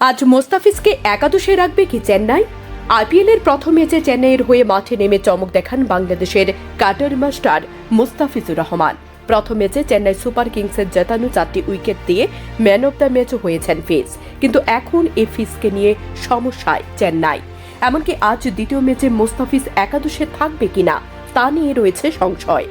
আজ মোস্তাফিজকে একাদশে রাখবে কি চেন্নাই? আইপিএল এর প্রথম ম্যাচে চেন্নাইয়ের হয়ে মাঠে নেমে চমক দেখান বাংলাদেশের কাটার মাস্টার মুস্তাফিজুর রহমান। প্রথম ম্যাচে চেন্নাই সুপার কিংসের জেতানো চারটি উইকেট দিয়ে ম্যান অব দ্য ম্যাচও হয়েছেন ফিজ। কিন্তু এখন এই ফিজকে নিয়ে সমস্যায় চেন্নাই। এমনকি আজ দ্বিতীয় ম্যাচে মোস্তাফিজ একাদশে থাকবে কিনা তা নিয়ে রয়েছে সংশয়।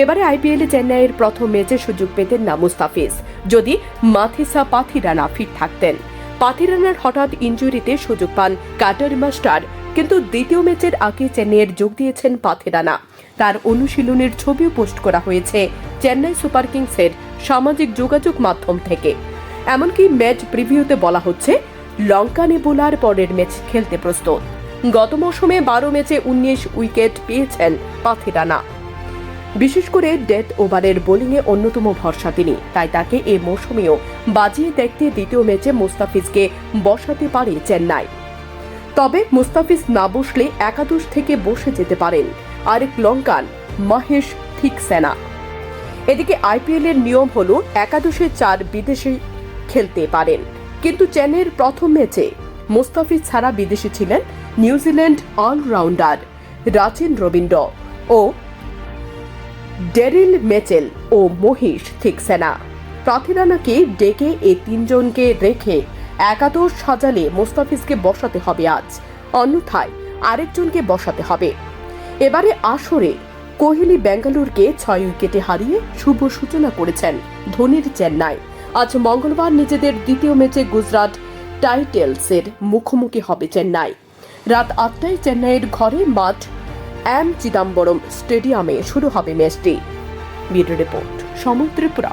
এবারে আইপিএলে চেন্নাইয়ের প্রথম ম্যাচে সুযোগ পেতেন না মুস্তাফিজ। যদি মাথিসা পাথিরানা ফিট থাকতেন। পাথিরানার হঠাৎ ইঞ্জুরিতে সুযোগ পান কাটার মাস্টার, কিন্তু দ্বিতীয় ম্যাচের আগে চেন্নাইয়ের যোগ দিয়েছেন পাথিরানা তার অনুশীলনের ছবিও পোস্ট করা হয়েছে চেন্নাই সুপার কিংসের সামাজিক যোগাযোগ মাধ্যম থেকে। এমনকি ম্যাচ প্রিভিউতে বলা হচ্ছে লঙ্কানে বোলার পরের ম্যাচ খেলতে প্রস্তুত। গত মৌসুমে বারো ম্যাচে উনিশ উইকেট পেয়েছেন পাথিরানা বিশেষ করে ডেথ ওভারের বোলিংয়ে অন্যতম ভরসা তিনি, তাই তাকে এ মৌসুমেও বাজিয়ে দেখতে দ্বিতীয় ম্যাচে মুস্তাফিজকে বসাতে পারে চেন্নাই। তবে মুস্তাফিজ না বসলে একাদশ থেকে বসে যেতে পারেন আরেক লঙ্কান মহেশ থিকসেনা এদিকে আইপিএল এর নিয়ম হলো একাদশে চার বিদেশি খেলতে পারেন। কিন্তু চেন্নাইয়ের প্রথম ম্যাচে মুস্তাফিজ ছাড়া বিদেশি ছিলেন New Zealand allrounder Rachin Ravindra ও ডেরিল মেচেল ও মহিষ থিকসেনা প্রার্থীরানাকে ডেকে এ তিনজনকে রেখে একাদশ সাজালে মোস্তাফিজকে বসাতে হবে আজ। অন্যথায় আরেকজনকে বসাতে হবে। এবারে আসরে কোহলি বেঙ্গালুরকে ছয় উইকেটে হারিয়ে শুভ সূচনা করেছেন ধোনির চেন্নাই। আজ মঙ্গলবার নিজেদের দ্বিতীয় ম্যাচে গুজরাট টাইটেলসের মুখোমুখি হবে চেন্নাই। রাত আটটায় চেন্নাইয়ের ঘরে মাঠ এম চিদাম্বরম স্টেডিয়ামে শুরু হবে ম্যাচটি। ব্যুরো রিপোর্ট সময় ত্রিপুরা।